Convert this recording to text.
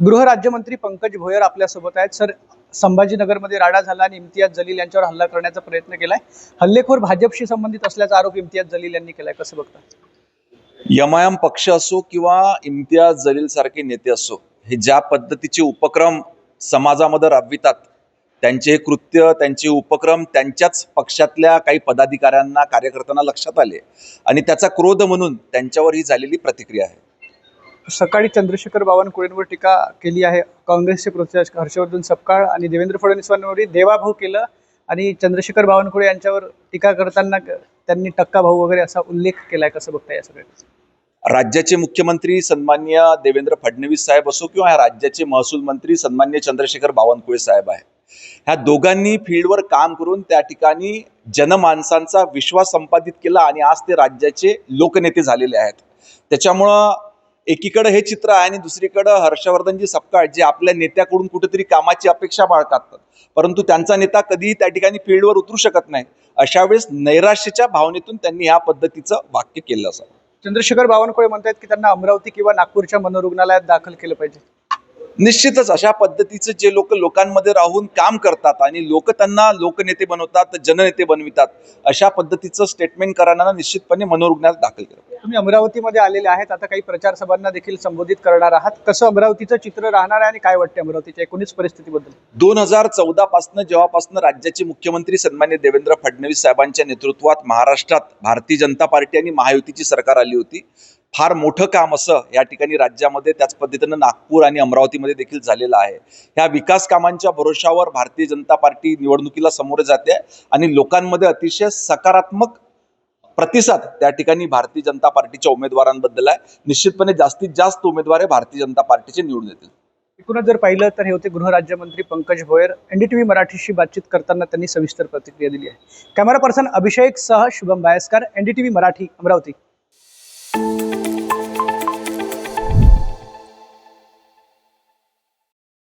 गृहराज्यमंत्री पंकज भोयर आपल्यासोबत आहेत. सर संभाजीनगरमध्ये राडा झाला आणि इम्तियाज जलील यांच्यावर हल्ला करण्याचा प्रयत्न केलाय. हल्लेखोर भाजपशी संबंधित असल्याचा आरोप इम्तियाज जलील यांनी केलाय. कसं बघता? यमायम पक्ष असो किंवा इम्तियाज जलील सारखे नेते असो हे ज्या पद्धतीचे उपक्रम समाजामध्ये राबवितात त्यांचे हे कृत्य त्यांचे उपक्रम त्यांच्याच पक्षातल्या काही पदाधिकाऱ्यांना कार्यकर्त्यांना लक्षात आले आणि त्याचा क्रोध म्हणून त्यांच्यावर ही झालेली प्रतिक्रिया आहे. सकाळी चंद्रशेखर बावनकुळेंवर टीका केली आहे. काँग्रेसचे प्रोत्साहक हर्षवर्धन सपकाळ आणि देवेंद्र फडणवीसांवरही देवाभाऊ केलं आणि चंद्रशेखर बावनकुळे यांच्यावर टीका करताना त्यांनी टक्का भाऊ वगैरे असा उल्लेख केलाय कसं बघता या सगळ्या राज्याचे मुख्यमंत्री सन्मान्य देवेंद्र फडणवीस साहेब असो किंवा ह्या राज्याचे महसूल मंत्री सन्मान्य चंद्रशेखर बावनकुळे साहेब आहे ह्या दोघांनी फील्डवर काम करून त्या ठिकाणी जनमानसांचा विश्वास संपादित केला आणि आज ते राज्याचे लोकनेते झालेले आहेत. त्याच्यामुळं एकीकडं हे चित्र आहे आणि दुसरीकडं हर्षवर्धनजी सपकाळ जे आपल्या नेत्याकडून कुठेतरी कामाची अपेक्षा बाळगतात. परंतु त्यांचा नेता कधीही त्या ठिकाणी फील्डवर उतरू शकत नाही. अशा वेळेस नैराश्याच्या भावनेतून त्यांनी ह्या पद्धतीचं वाक्य केलं असावं चंद्रशेखर बावनकुळे म्हणतात की त्यांना अमरावती किंवा नागपूरच्या मनोरुग्णालयात दाखल केलं पाहिजे. निश्चितच अशा पद्धतीचे जे लोक लोकांमध्ये राहून काम करतात आणि लोक त्यांना लोकनेते बनवतात जननेते बनवितात अशा पद्धतीचं स्टेटमेंट करणारा निश्चितपणे मनोरुग्णालयात दाखल केलं तुम्ही अमरावतीमध्ये आलेले आहेत आता काही प्रचार सभांना देखील संबोधित करणार आहात. कसं अमरावतीचं चित्र राहणार आहे आणि काय वाटतं अमरावतीच्या एकूणच परिस्थितीबद्दल? दोन हजार चौदा पासनं जेव्हापासून राज्याचे मुख्यमंत्री सन्मान्य देवेंद्र फडणवीस साहेबांच्या नेतृत्वात महाराष्ट्रात भारतीय जनता पार्टी आणि महायुतीची सरकार आली होती फार मोठं काम असं या ठिकाणी राज्यामध्ये त्याच पद्धतीनं नागपूर आणि अमरावतीमध्ये देखील झालेलं आहे. ह्या विकास कामांच्या भरोशावर भारतीय जनता पार्टी निवडणुकीला सामोरे जाते आणि लोकांमध्ये अतिशय सकारात्मक प्रतिसाद त्या ठिकाणी भारतीय जनता पार्टीच्या उमेदवारांबद्दल आहे. निश्चितपणे जास्तीत जास्त उमेदवार हे भारतीय जनता पार्टीचे निवडून येतील. एकूणच जर पाहिलं तर हे होते गृहराज्यमंत्री पंकज भोयर. एनडीटीव्ही मराठीशी बातचीत करताना त्यांनी सविस्तर प्रतिक्रिया दिली आहे. कॅमेरा पर्सन अभिषेक सह शुभम बायस्कर एनडीटीव्ही मराठी अमरावती.